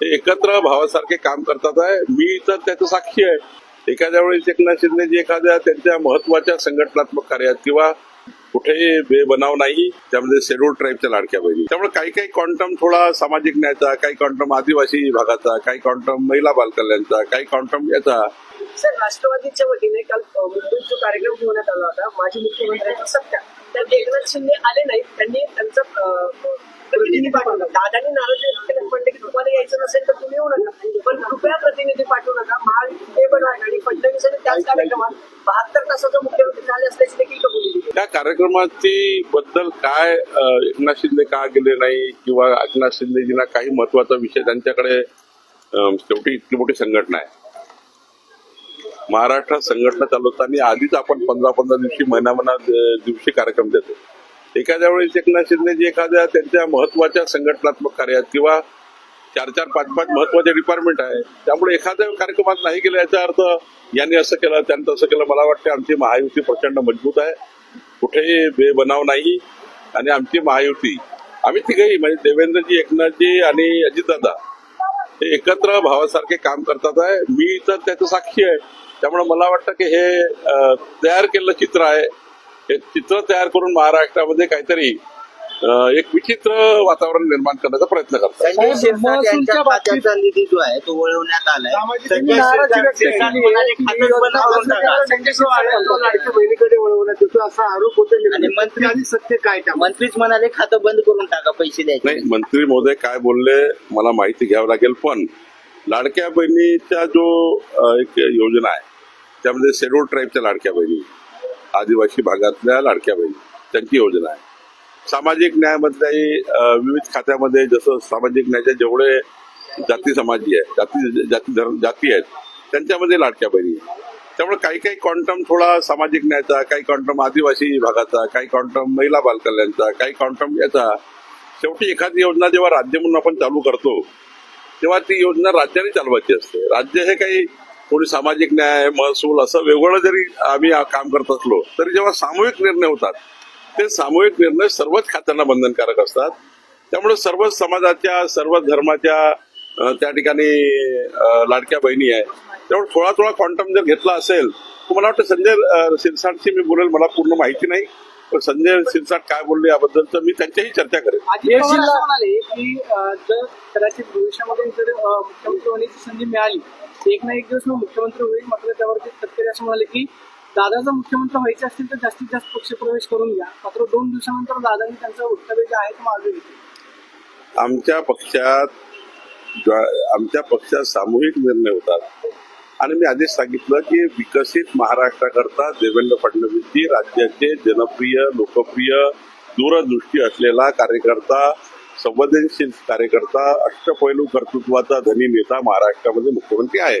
ते एकत्र भावासारखे काम करतात आहे. मी तर त्याचं साक्षी आहे. एखाद्या वेळेस एकनाथ शिंदेजी एखाद्या त्यांच्या महत्त्वाच्या संघटनात्मक कार्यात किंवा कुठेही बेबनाव नाही त्यामध्ये शेड्यूल ट्राईबच्या लाडक्या बहिणी. त्यामुळे काही काही क्वांटम थोडा सामाजिक न्यायाचा काही क्वांटम आदिवासी विभागाचा काही क्वांटम महिला बालकल्याणचा काही क्वांटम याचा सर राष्ट्रवादीच्या वतीने काल मुंबईत जो कार्यक्रम ठेवण्यात आला होता माजी मुख्यमंत्र्यांची सत्ता त्यात एकनाथ शिंदे आले नाहीत. त्यांनी त्यांचं प्रतिनिधी पाठवलं. दादांनी नाराज व्यक्त केलं की तुम्हाला यायचं नसेल तर तुम्ही येऊ नका. पण कृपया प्रतिनिधी पाठवू नका. महायुती बनवा आणि फडणवीसांनी त्याच कार्यक्रमात बहात्तर तासाचं मुख्यमंत्री झाले असल्याची देखील कबुली दिली त्या कार्यक्रमाची बद्दल काय एकनाथ शिंदे का गेले नाही किंवा एकनाथ शिंदेजींना काही महत्त्वाचा विषय त्यांच्याकडे शेवटी इतकी मोठी संघटना आहे? महाराष्ट्रात संघटना चालवताना आधीच आपण पंधरा पंधरा दिवशी महिना महिना दिवशी कार्यक्रम देतो. एखाद्या वेळेस एकनाथ शिंदेजी एखाद्या त्यांच्या महत्त्वाच्या संघटनात्मक कार्यात किंवा चार चार पाच पाच महत्त्वाचे डिपार्टमेंट आहे त्यामुळे एखाद्या कार्यक्रमात नाही केलं याचा अर्थ यांनी असं केलं त्यांनी तसं केलं मला वाटतं आमची महायुती प्रचंड मजबूत आहे. कुठेही बेबनाव नाही आणि आमची महायुती आम्ही तिघही म्हणजे देवेंद्रजी एकनाथजी आणि अजितदादा हे एकत्र भावासारखे काम करतात आहे. मी तर त्याचं साक्षी आहे. त्यामुळे मला वाटतं की हे तयार केलेलं चित्र आहे. हे चित्र तयार करून महाराष्ट्रामध्ये काहीतरी एक विचित्र वातावरण निर्माण करण्याचा प्रयत्न करतात. संजय शिरसाट महसूलच्या यांच्या बाबतीत- खात्याचा निधी जो आहे तो वळवण्यात आलाय. त्यांनी नाराजी व्यक्त केली आहे. खातं बंद करून टाका. लाडक्या बहिणीकडे वळवण्यात येतो असा आरोप होतो. आणि मंत्री- आणि सत्य काय त्या मंत्रीच म्हणाले खातं बंद करून टाका पैसे द्यायचे. नाही मंत्री महोदय काय बोलले मला माहिती घ्यावं लागेल पण लाडक्या बहिणीचा जो अं, एक योजना आहे त्यामध्ये शेड्यूल ट्राईबच्या लाडक्या बहिणी आदिवासी भागातल्या लाडक्या बहिणी त्यांची योजना आहे. सामाजिक न्यायामधल्याही विविध खात्यामध्ये जसं सामाजिक न्यायाचे जेवढे जाती समाजी आहेत जाती जाती धर्म जाती आहेत त्यांच्यामध्ये लाडक्या बहिणी त्यामुळे काही काही क्वांटम थोडा सामाजिक न्यायाचा काही क्वांटम आदिवासी विभागाचा काही क्वांटम महिला बालकल्याणचा काही क्वांटम याचा. शेवटी एखादी योजना जेव्हा राज्य म्हणून आपण चालू करतो तेव्हा ती योजना राज्याने चालवायची असते. राज्य हे काही कोणी सामाजिक न्याय महसूल असं वेगवेगळं जरी आम्ही काम करत असलो तरी जेव्हा सामूहिक निर्णय होतात ते सामूहिक निर्णय सर्वच खात्यांना बंधनकारक असतात. त्यामुळे सर्वच समाजाच्या सर्व धर्माच्या त्या ठिकाणी लाडक्या बहिणी आहे त्यामुळे थोडा थोडा क्वांटम जर घेतला असेल तर मला वाटतं संजय अ, शिरसाटची मी बोलेल मला पूर्ण माहिती नाही. पण संजय शिरसाट काय बोलले याबद्दल तर मी त्यांच्याही चर्चा करेन. असं म्हणाले की जर कदाचित भविष्यामध्ये जर मुख्यमंत्री होण्याची संधी मिळाली एक ना एक दिवस मी मुख्यमंत्री होईल मात्र त्यावरती तटकरे असं म्हणाले की दादा जर मुख्यमंत्री व्हायचे असतील तर जास्तीत जास्त पक्षप्रवेश करून घ्या. मात्र दोन दिवसानंतर दादांनी त्यांचं वक्तव्य जे आहे ते मागे आमच्या पक्षात ज्वा- आमच्या पक्षात सामूहिक निर्णय होतात आणि मी आधीच सांगितलं की विकसित महाराष्ट्राकरता देवेंद्र फडणवीसजी राज्याचे जनप्रिय लोकप्रिय दूरदृष्टी असलेला कार्यकर्ता संवेदनशील कार्यकर्ता अष्टपैलू कर्तृत्वाचा धनी नेता महाराष्ट्रामध्ये मुख्यमंत्री आहे